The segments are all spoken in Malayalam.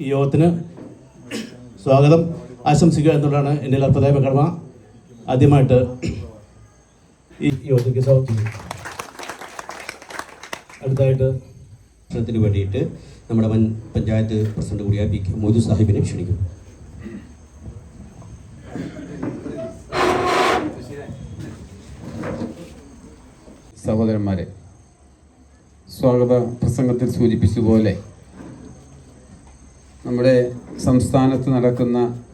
ഈ യോഗത്തിന് സ്വാഗതം. ആശംസിക്കുക എന്നുള്ളതാണ് എന്റെ പ്രധാന കടമ ആദ്യമായിട്ട് ഈ യോഗത്തിലേക്ക് സ്വാഗതം. അടുത്തായിട്ട് ത്തിന് വേണ്ടിയിട്ട് നമ്മുടെ മുൻ പഞ്ചായത്ത് പ്രസിഡന്റ് കൂടിയായ പി കെ മോദി സാഹിബിനെ ക്ഷണിക്കും സഹോദരന്മാരെ സ്വാഗത പ്രസംഗത്തിൽ സൂചിപ്പിച്ചതുപോലെ നമ്മുടെ സംസ്ഥാനത്ത് നടക്കുന്ന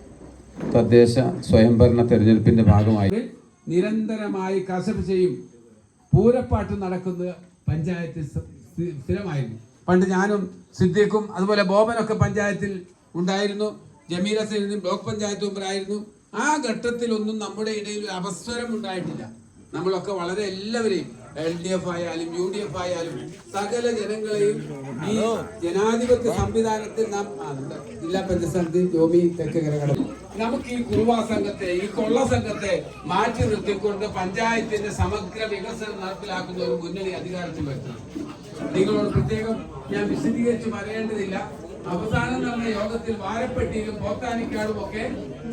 തദ്ദേശ സ്വയംഭരണ തെരഞ്ഞെടുപ്പിന്റെ ഭാഗമായി. നിരന്തരമായി ചെയ്യും. പൂരപ്പാട്ട് നടക്കുന്ന പഞ്ചായത്തിൽ സ്ഥ- സ്ഥിരമായിരുന്നു. പണ്ട് ഞാനും സിദ്ദീഖും അതുപോലെ ബോബനൊക്കെ പഞ്ചായത്തിൽ ഉണ്ടായിരുന്നു. ജമീല സൈനും ബ്ലോക്ക് പഞ്ചായത്ത് മെമ്പറായിരുന്നു. ആ ഘട്ടത്തിലൊന്നും നമ്മുടെ ഇടയിൽ ഒരു അവസരം ഉണ്ടായിട്ടില്ല. നമ്മളൊക്കെ വളരെ എല്ലാവരെയും എൽ ഡി എഫ് ആയാലും യു ഡി എഫ് ആയാലും സകല ജനങ്ങളെയും ഈ ജനാധിപത്യ സംവിധാനത്തിൽ നാം ജില്ലാ പഞ്ചായത്ത് ജോബി തെക്കര നമുക്ക് ഈ കുറുവാ സംഘത്തെ ഈ കൊള്ള സംഘത്തെ മാറ്റി നിർത്തിക്കൊണ്ട് പഞ്ചായത്തിന്റെ സമഗ്ര വികസനം നടപ്പിലാക്കുന്ന ഒരു മുന്നണി അധികാരത്തിൽ വരുന്നത് നിങ്ങളോട് പ്രത്യേകം ഞാൻ വിശദീകരിച്ച് പറയേണ്ടതില്ല. അവസാനം നടന്ന യോഗത്തിൽ വാരപ്പെട്ടിയിലും പോത്താനിക്കാടും ഒക്കെ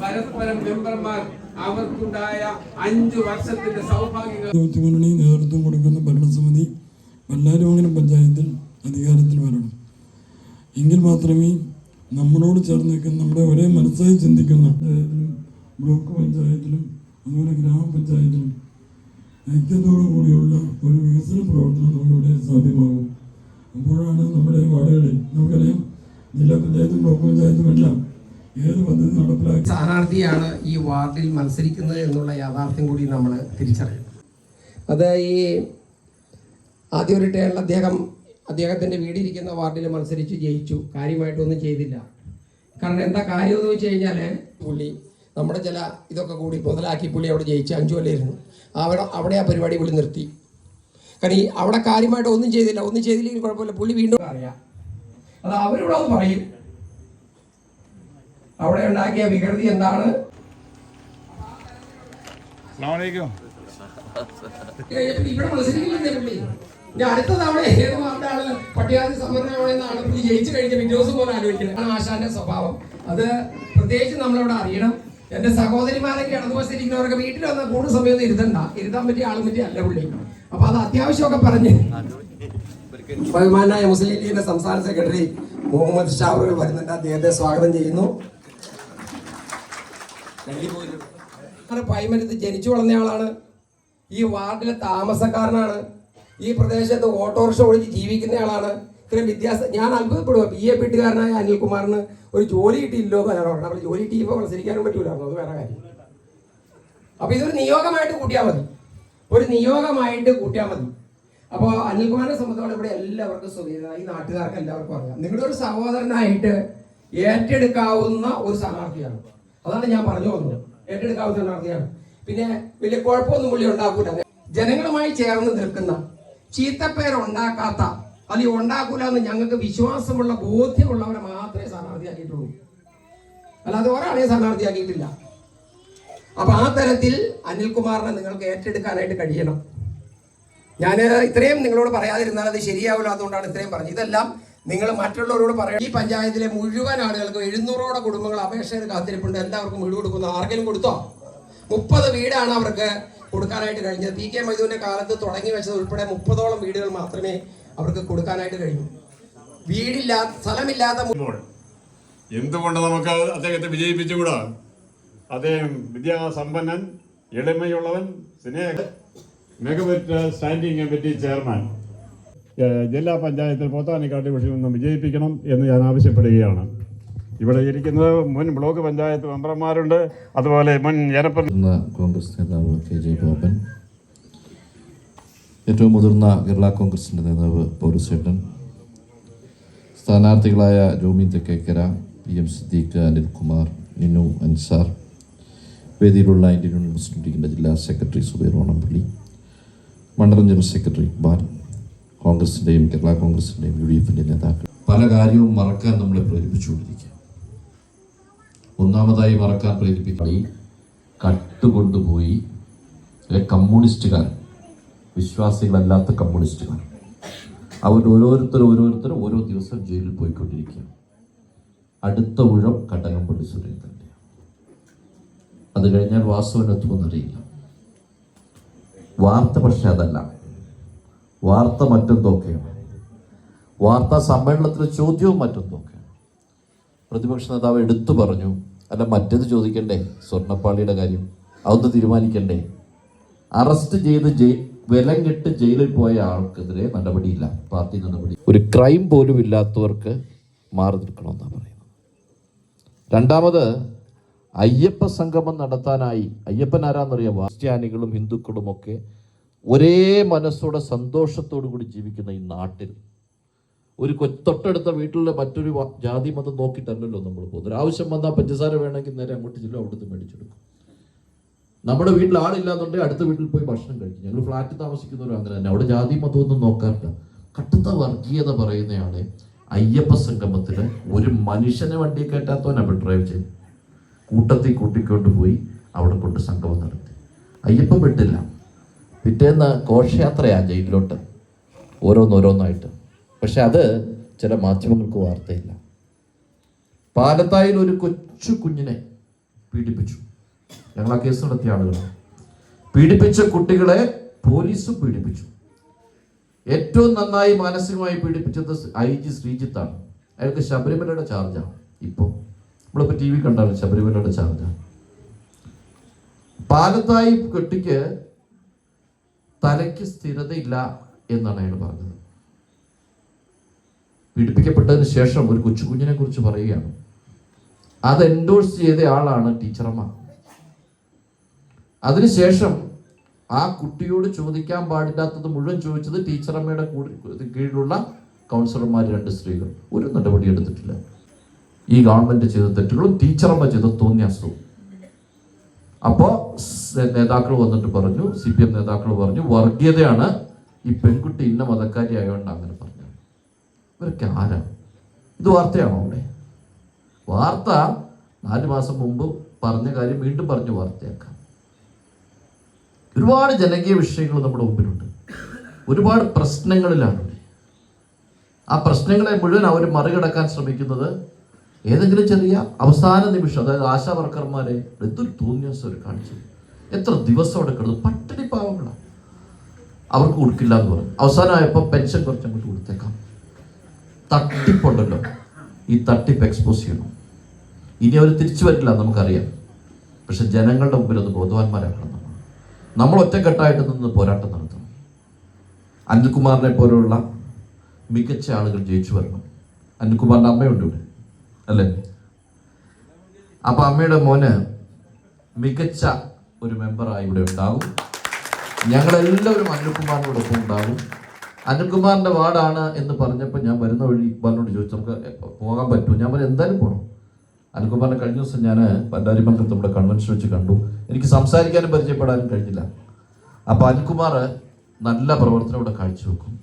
പരസ്പരം മെമ്പർമാർ അവർക്കുണ്ടായ അഞ്ചു വർഷത്തിന്റെ സൗഭാഗ്യങ്ങൾ നേതൃത്വം കൊടുക്കുന്ന ഭരണസമിതി ബല്ലാരിമംഗലം പഞ്ചായത്തിൽ അധികാരത്തിൽ വരണം. എങ്കിൽ മാത്രമേ നമ്മളോട് ചേർന്ന് നിൽക്കുന്ന നമ്മുടെ ഒരേ മനസ്സായി ചിന്തിക്കുന്ന ബ്ലോക്ക് പഞ്ചായത്തിലും അതുപോലെ ഗ്രാമപഞ്ചായത്തിലും ഐക്യത്തോടു കൂടിയുള്ള ഒരു വികസന പ്രവർത്തനം നമ്മളിവിടെ സാധ്യമാകും. അപ്പോഴാണ് നമ്മുടെ വാർഡുകളിൽ നമുക്കറിയാം ജില്ലാ പഞ്ചായത്തും ബ്ലോക്ക് പഞ്ചായത്തും എല്ലാം ഏത് പദ്ധതി നടപ്പിലാക്കി? സ്ഥാനാർത്ഥിയാണ് ഈ വാർഡിൽ മത്സരിക്കുന്നത് എന്നുള്ള യാഥാർത്ഥ്യം കൂടി നമ്മൾ തിരിച്ചറിയണം. അത് ഈ ആദ്യ ഒരു ടേണിൽ അദ്ദേഹം അദ്ദേഹത്തിന്റെ വീടിരിക്കുന്ന വാർഡിൽ മത്സരിച്ച് ജയിച്ചു. കാര്യമായിട്ടൊന്നും ചെയ്തില്ല. കാരണം എന്താ കാര്യം എന്ന് വെച്ച് കഴിഞ്ഞാൽ പുള്ളി നമ്മുടെ ചില ഇതൊക്കെ കൂടി മുതലാക്കി പുള്ളി അവിടെ ജയിച്ച് അഞ്ചു കൊല്ലായിരുന്നു. അവിടെ അവിടെ ആ പരിപാടി പുള്ളി നിർത്തി. കാരണം ഈ അവിടെ കാര്യമായിട്ട് ഒന്നും ചെയ്തില്ല. ഒന്നും ചെയ്തില്ലെങ്കിൽ കുഴപ്പമില്ല. പുള്ളി വീണ്ടും അറിയാം. അത് അവരിവിടെ അത് പറയും. അവിടെ ഉണ്ടാക്കിയ വികൃതി എന്താണ്? ഇവിടെ മത്സരിക്കില്ലേ ഇനി അടുത്ത തവണ ഏത് വാർഡാണ് പട്ടികാതി സംവരണമാണെന്നാണ് ജയിച്ചു കഴിഞ്ഞ പിറ്റേ ദിവസം പോലെ ആലോചിക്കുന്നത് ആണ് ആശാന്റെ സ്വഭാവം. അത് പ്രത്യേകിച്ച് നമ്മളിവിടെ അറിയണം. എന്റെ സഹോദരിമാരൊക്കെ ഇടതുവശത്തിരിക്കുന്നവരൊക്കെ വീട്ടിൽ വന്ന കൂടുതൽ സമയം ഇരുത്തണ്ട. ഇരുത്താൻ പറ്റിയ ആളും പറ്റിയ അല്ല പുള്ളി. അപ്പൊ അത് അത്യാവശ്യമൊക്കെ പറഞ്ഞ്. ബഹുമാനായ മുസ്ലിം ലീഗിന്റെ സംസ്ഥാന സെക്രട്ടറി മുഹമ്മദ് ഷാവുകൾ വരുന്നുണ്ട്. അദ്ദേഹത്തെ സ്വാഗതം ചെയ്യുന്നു. പൈമരത്ത് ജനിച്ചു വളർന്നയാളാണ് ഈ വാർഡിലെ താമസക്കാരനാണ്. ഈ പ്രദേശത്ത് ഓട്ടോറിക്ഷ ഒഴിച്ച് ജീവിക്കുന്നയാളാണ് ഇത്രയും വ്യത്യാസം. ഞാൻ അത്ഭുതപ്പെടുക ബി എ വീട്ടുകാരനായ അനിൽകുമാറിന് ഒരു ജോലി കിട്ടിയില്ലോ എന്നാണ് പറഞ്ഞത് അപ്പോൾ ജോലി കിട്ടിയപ്പോൾ മത്സരിക്കാനും പറ്റൂലായിരുന്നു. അത് വേറെ കാര്യം. അപ്പോൾ ഇതൊരു നിയോഗമായിട്ട് കൂട്ടിയാൽ മതി. ഒരു നിയോഗമായിട്ട് കൂട്ടിയാൽ മതി. അപ്പോൾ അനിൽകുമാറിനെ സംബന്ധിച്ചോളം ഇവിടെ എല്ലാവർക്കും സുഖീത ഈ നാട്ടുകാർക്ക് എല്ലാവർക്കും അറിയാം. നിങ്ങളുടെ ഒരു സഹോദരനായിട്ട് ഏറ്റെടുക്കാവുന്ന ഒരു സ്ഥാനാർത്ഥിയാണ്. അതാണ് ഞാൻ പറഞ്ഞു വന്നത്. ഏറ്റെടുക്കാവുന്ന സ്ഥാനാർത്ഥിയാണ്. പിന്നെ വലിയ കുഴപ്പമൊന്നും പുള്ളി ഉണ്ടാക്കൂല. ജനങ്ങളുമായി ചേർന്ന് നിൽക്കുന്ന ചീത്തപ്പേരുണ്ടാക്കാത്ത അല്ലെങ്കിൽ ഉണ്ടാക്കൂല എന്ന് ഞങ്ങൾക്ക് വിശ്വാസമുള്ള ബോധ്യമുള്ളവരെ മാത്രമേ സ്ഥാനാർത്ഥിയാക്കിയിട്ടുള്ളൂ. അല്ലാതെ ഒരാളെ സ്ഥാനാർത്ഥിയാക്കിയിട്ടില്ല. അപ്പൊ ആ തരത്തിൽ അനിൽകുമാറിനെ നിങ്ങൾക്ക് ഏറ്റെടുക്കാനായിട്ട് കഴിയണം. ഞാൻ ഇത്രയും നിങ്ങളോട് പറയാതിരുന്നാൽ അത് ശരിയാവില്ല അതുകൊണ്ടാണ് ഇത്രയും പറഞ്ഞത്. ഇതെല്ലാം നിങ്ങൾ മറ്റുള്ളവരോട് പറയാം ഈ പഞ്ചായത്തിലെ മുഴുവൻ ആളുകൾക്ക് എഴുന്നൂറോടെ കുടുംബങ്ങൾ അപേക്ഷയിൽ കാത്തിരിപ്പുണ്ട്. എല്ലാവർക്കും വീട് കൊടുക്കുന്ന. ആർക്കെങ്കിലും കൊടുത്തോ? മുപ്പത് വീടാണ് അവർക്ക് കൊടുക്കാനായിട്ട് കഴിഞ്ഞത്. പി കെ മൈദൂരിന്റെ കാലത്ത് തുടങ്ങി വെച്ചത് ഉൾപ്പെടെ മുപ്പതോളം വീടുകൾ മാത്രമേ അവർക്ക് കൊടുക്കാനായിട്ട് കഴിഞ്ഞു. വീടില്ലാത്ത സ്ഥലമില്ലാത്ത എന്തുകൊണ്ട് നമുക്ക് അദ്ദേഹത്തെ വിജയിപ്പിച്ചുകൂടാ? അദ്ദേഹം വിദ്യാസമ്പന്നൻ എളിമയുള്ളവൻ സ്നേഹ മികവുറ്റ സ്റ്റാൻഡിംഗ് കമ്മിറ്റി ചെയർമാൻ ജില്ലാ പഞ്ചായത്തിൽ പോത്താനിക്കാട്ട് വിഷയം ഒന്ന് വിജയിപ്പിക്കണം എന്ന് ഞാൻ ആവശ്യപ്പെടുകയാണ്. ഇവിടെ ഇരിക്കുന്നത് മുൻ ബ്ലോക്ക് പഞ്ചായത്ത് മെമ്പർമാരുണ്ട്. അതുപോലെ മുൻ ജനപ്രതി കോൺഗ്രസ് നേതാവ് കെ ജെ ബോബൻ ഏറ്റവും മുതിർന്ന കേരള കോൺഗ്രസിന്റെ നേതാവ് പൗരസേട്ടൻ സ്ഥാനാർത്ഥികളായ ജോമി തെക്കേക്കര പി എം സിദ്ദീഖ് അനിൽകുമാർ നിനു അൻസാർ. വേദിയിലുള്ള ഇന്ത്യൻ യൂണിയൻ ജില്ലാ സെക്രട്ടറി സുബൈർ ഓണംപള്ളി. മണ്ഡലം ജനറൽ സെക്രട്ടറി ബാലൻ കോൺഗ്രസിന്റെയും കേരള കോൺഗ്രസിന്റെയും യു ഡി എഫിന്റെ നേതാക്കൾ. പല കാര്യവും മറക്കാൻ നമ്മളെ പ്രേരിപ്പിച്ചുകൊണ്ടിരിക്കുക. ഒന്നാമതായി മറക്കാൻ പ്രേരിപ്പിക്കുന്ന കട്ടുകൊണ്ടുപോയി കമ്മ്യൂണിസ്റ്റുകാർ വിശ്വാസികളല്ലാത്ത കമ്മ്യൂണിസ്റ്റുകാർ അവർ ഓരോരുത്തർ ഓരോരുത്തർ ഓരോ ദിവസം ജയിലിൽ പോയിക്കൊണ്ടിരിക്കുകയാണ്. അടുത്ത ഉഴം കടകംപള്ളി സുരേന്ദ്രന്റെ അത് കഴിഞ്ഞാൽ വാസുവിനെത്തുമെന്നറിയില്ല വാർത്ത പക്ഷെ അതല്ല വാർത്ത മറ്റെന്തൊക്കെയാണ് വാർത്താ സമ്മേളനത്തിലെ ചോദ്യവും മറ്റെന്തൊക്കെയാണ് പ്രതിപക്ഷ നേതാവ് എടുത്തു പറഞ്ഞു അല്ല മറ്റേത് ചോദിക്കണ്ടേ? സ്വർണപ്പാളിയുടെ കാര്യം. അതൊന്ന് തീരുമാനിക്കണ്ടേ? അറസ്റ്റ് ചെയ്ത് ജയി വിലം കെട്ട് ജയിലിൽ പോയ ആൾക്കെതിരെ നടപടിയില്ല. പാർട്ടി നടപടി. ഒരു ക്രൈം പോലും ഇല്ലാത്തവർക്ക് മാറി നിൽക്കണമെന്നാണ് പറയുന്നത്. രണ്ടാമത് അയ്യപ്പ സംഗമം നടത്താനായി. അയ്യപ്പൻ ആരാന്നറിയാം ക്രിസ്ത്യാനികളും ഹിന്ദുക്കളും ഒക്കെ ഒരേ മനസ്സോടെ സന്തോഷത്തോടു കൂടി ജീവിക്കുന്ന ഈ നാട്ടിൽ. ഒരു തൊട്ടടുത്ത വീട്ടിലെ മറ്റൊരു ജാതി മതം നോക്കിയിട്ടല്ലല്ലോ നമ്മൾ പോകുന്നത്. ഒരു ആവശ്യം വന്നാൽ പഞ്ചസാര വേണമെങ്കിൽ നേരെ അങ്ങോട്ട് ചെല്ലും അവിടുന്ന് മേടിച്ചെടുക്കും. നമ്മുടെ വീട്ടിൽ ആളില്ലാന്നുണ്ടെങ്കിൽ അടുത്ത വീട്ടിൽ പോയി ഭക്ഷണം കഴിക്കും. ഞങ്ങൾ ഫ്ലാറ്റ് താമസിക്കുന്നവരും അങ്ങനെ തന്നെ. അവിടെ ജാതി മതമൊന്നും നോക്കാറില്ല. കട്ടുത്ത വർഗീയത പറയുന്നയാളെ അയ്യപ്പ സംഗമത്തിൽ ഒരു മനുഷ്യനെ വണ്ടി കയറ്റാത്തവനാണ് ഡ്രൈവ് ചെയ്ത് കൂട്ടത്തിൽ കൂട്ടിക്കൊണ്ട് പോയി അവിടെ കൊണ്ട് സംഗമം നടത്തി. അയ്യപ്പം വിട്ടില്ല. പിറ്റേന്ന് ഘോഷയാത്രയാണ് ജയിലിലോട്ട്. ഓരോന്നോരോന്നായിട്ട്. പക്ഷെ അത് ചില മാധ്യമങ്ങൾക്ക് വാർത്തയില്ല. പാലത്തായിൽ ഒരു കൊച്ചു കുഞ്ഞിനെ പീഡിപ്പിച്ചു. ഞങ്ങൾ ആ കേസ് നടത്തിയ ആളുകൾ പീഡിപ്പിച്ച കുട്ടികളെ പോലീസും പീഡിപ്പിച്ചു. ഏറ്റവും നന്നായി മാനസികമായി പീഡിപ്പിച്ചത് ഐ ജി ശ്രീജിത്താണ്. അയാൾക്ക് ശബരിമലയുടെ ചാർജാണ് ഇപ്പോൾ നമ്മളിപ്പോൾ ടി വി കണ്ടാണ് ശബരിമലയുടെ ചാർജ്. പാലത്തായി കെട്ടിക്ക് തലയ്ക്ക് സ്ഥിരതയില്ല എന്നാണ് അയാൾ പറഞ്ഞത്. പീഡിപ്പിക്കപ്പെട്ടതിന് ശേഷം ഒരു കൊച്ചു കുഞ്ഞിനെ കുറിച്ച് പറയുകയാണ്. അത് എൻഡോഴ്സ് ചെയ്ത ആളാണ് ടീച്ചറമ്മ അതിനുശേഷം ആ കുട്ടിയോട് ചോദിക്കാൻ പാടില്ലാത്തത് മുഴുവൻ ചോദിച്ചത് ടീച്ചറമ്മയുടെ കീഴിലുള്ള കൗൺസിലർമാർ രണ്ട് സ്ത്രീകൾ. ഒരു നടപടി എടുത്തിട്ടില്ല. ഈ ഗവൺമെന്റ് ചെയ്ത തെറ്റുകളും ടീച്ചർമാർ ചെയ്ത തോന്നിയാസവും. അപ്പോൾ നേതാക്കൾ വന്നിട്ട് പറഞ്ഞു സി പി എം നേതാക്കൾ പറഞ്ഞു വർഗീയതയാണ് ഈ പെൺകുട്ടി ഇന്ന മതക്കാരി ആയതുകൊണ്ട് അങ്ങനെ പറഞ്ഞു ഇവരൊക്കെ ആരാണ് ഇത് വാർത്തയാണോ അവിടെ? വാർത്ത നാല് മാസം മുമ്പ് പറഞ്ഞ കാര്യം വീണ്ടും പറഞ്ഞ് വാർത്തയാക്കാം. ഒരുപാട് ജനകീയ വിഷയങ്ങൾ നമ്മുടെ മുമ്പിലുണ്ട്. ഒരുപാട് പ്രശ്നങ്ങളിലാണ്. ആ പ്രശ്നങ്ങളെ മുഴുവൻ അവർ മറികടക്കാൻ ശ്രമിക്കുന്നത് ഏതെങ്കിലും ചെറിയ അവസാന നിമിഷം അതായത് ആശാ വർക്കർമാരെ എന്തൊരു തോന്നിയാസം അവർ കാണിച്ചു. എത്ര ദിവസം അവിടെ കിടന്നു? പട്ടിണി പാവങ്ങളാണ് അവർക്ക് കൊടുക്കില്ല എന്ന് പറഞ്ഞു. അവസാനമായപ്പോൾ പെൻഷൻ കുറച്ച് അങ്ങോട്ട് കൊടുത്തേക്കാം. തട്ടിപ്പുണ്ടല്ലോ. ഈ തട്ടിപ്പ് എക്സ്പോസ് ചെയ്യണം. ഇനി അവർ തിരിച്ചു വരില്ല നമുക്കറിയാം. പക്ഷെ ജനങ്ങളുടെ മുമ്പിൽ ഒന്ന് ബോധവാന്മാരാക്കണം നമ്മൾ നമ്മൾ ഒറ്റക്കെട്ടായിട്ട് നിന്ന് പോരാട്ടം നടത്തണം. അനിൽകുമാറിനെ പോലെയുള്ള മികച്ച ആളുകൾ ജയിച്ചു വരണം. അനിൽകുമാറിന്റെ അമ്മയുണ്ട് ഇവിടെ. അല്ലേ? അപ്പൊ അമ്മയുടെ മോന് മികച്ച ഒരു മെമ്പറായി ഇവിടെ ഉണ്ടാകും. ഞങ്ങളെല്ലാവരും അനിൽകുമാറിനോടൊപ്പം ഉണ്ടാകും. അനിൽകുമാറിന്റെ വാർഡാണ് എന്ന് പറഞ്ഞപ്പോൾ ഞാൻ വരുന്ന വഴി ഇക്ബാലിനോട് ചോദിച്ചു നമുക്ക് പോകാൻ പറ്റുമോ? ഞാൻ പറഞ്ഞു എന്തായാലും പോകണം അനിൽകുമാറിനെ കഴിഞ്ഞ ദിവസം ഞാൻ പണ്ടാരിമംഗലത്ത് നമ്മുടെ കൺവെൻഷൻ വെച്ച് കണ്ടു. എനിക്ക് സംസാരിക്കാനും പരിചയപ്പെടാനും കഴിഞ്ഞില്ല. അപ്പോൾ അനിൽകുമാർ നല്ല പ്രവർത്തനം ഇവിടെ കാഴ്ചവെക്കും.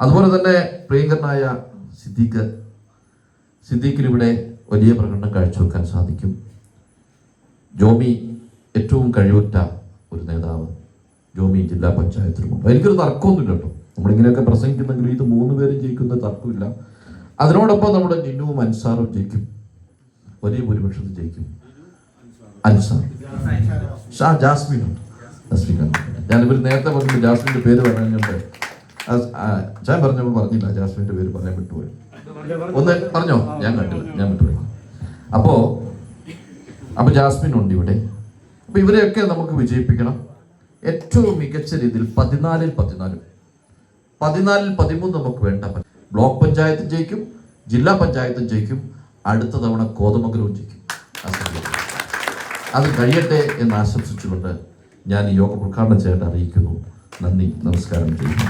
അതുപോലെ തന്നെ പ്രിയങ്കരനായ സിദ്ദീഖ് സിദ്ദീഖിന് ഇവിടെ വലിയ പ്രകടനം കാഴ്ചവെക്കാൻ സാധിക്കും. ജോമി ഏറ്റവും കഴിവുറ്റ ഒരു നേതാവ്. ജോമി ജില്ലാ പഞ്ചായത്തിലുമുണ്ട്. എനിക്കൊരു തർക്കമൊന്നുമില്ല കേട്ടോ. നമ്മളിങ്ങനെയൊക്കെ പ്രസംഗിക്കുന്നെങ്കിലും ഇത് മൂന്ന് പേരും ജയിക്കുന്ന തർക്കമില്ല. അതിനോടൊപ്പം നമ്മുടെ ജിന്നുവും അൻസാറും ജയിക്കും. വലിയ ഭൂരിപക്ഷത്തിൽ ജയിക്കും. അൻസാർ. ഷാ ജാസ്മിനും. ജാസ്മിൻ ഞാൻ ഇവർ നേരത്തെ പറഞ്ഞു ജാസ്മിന്റെ പേര് പറഞ്ഞുകൊണ്ട്. ഞാൻ പറഞ്ഞപ്പോൾ പറഞ്ഞില്ല ജാസ്മിന്റെ പേര് പറയാൻ വിട്ടുപോയി. ഒന്ന് പറഞ്ഞോ? ഞാൻ കണ്ടില്ല ഞാൻ വിട്ടുപോയി. അപ്പോ അപ്പൊ ജാസ്മിൻ ഉണ്ട് ഇവിടെ. അപ്പൊ ഇവരെയൊക്കെ നമുക്ക് വിജയിപ്പിക്കണം. ഏറ്റവും മികച്ച രീതിയിൽ പതിനാലിൽ പതിനാലും. പതിനാലിൽ പതിമൂന്ന് നമുക്ക് വേണ്ട. ബ്ലോക്ക് പഞ്ചായത്തും ജയിക്കും ജില്ലാ പഞ്ചായത്തും ജയിക്കും അടുത്ത തവണ കോതമംഗലവും ജയിക്കും. അത് കഴിയട്ടെ എന്ന് ആശംസിച്ചുകൊണ്ട് ഞാൻ ഈ യോഗം ഉദ്ഘാടനം ചെയ്യേണ്ട അറിയിക്കുന്നു. നന്ദി നമസ്കാരം ചെയ്യുന്നു.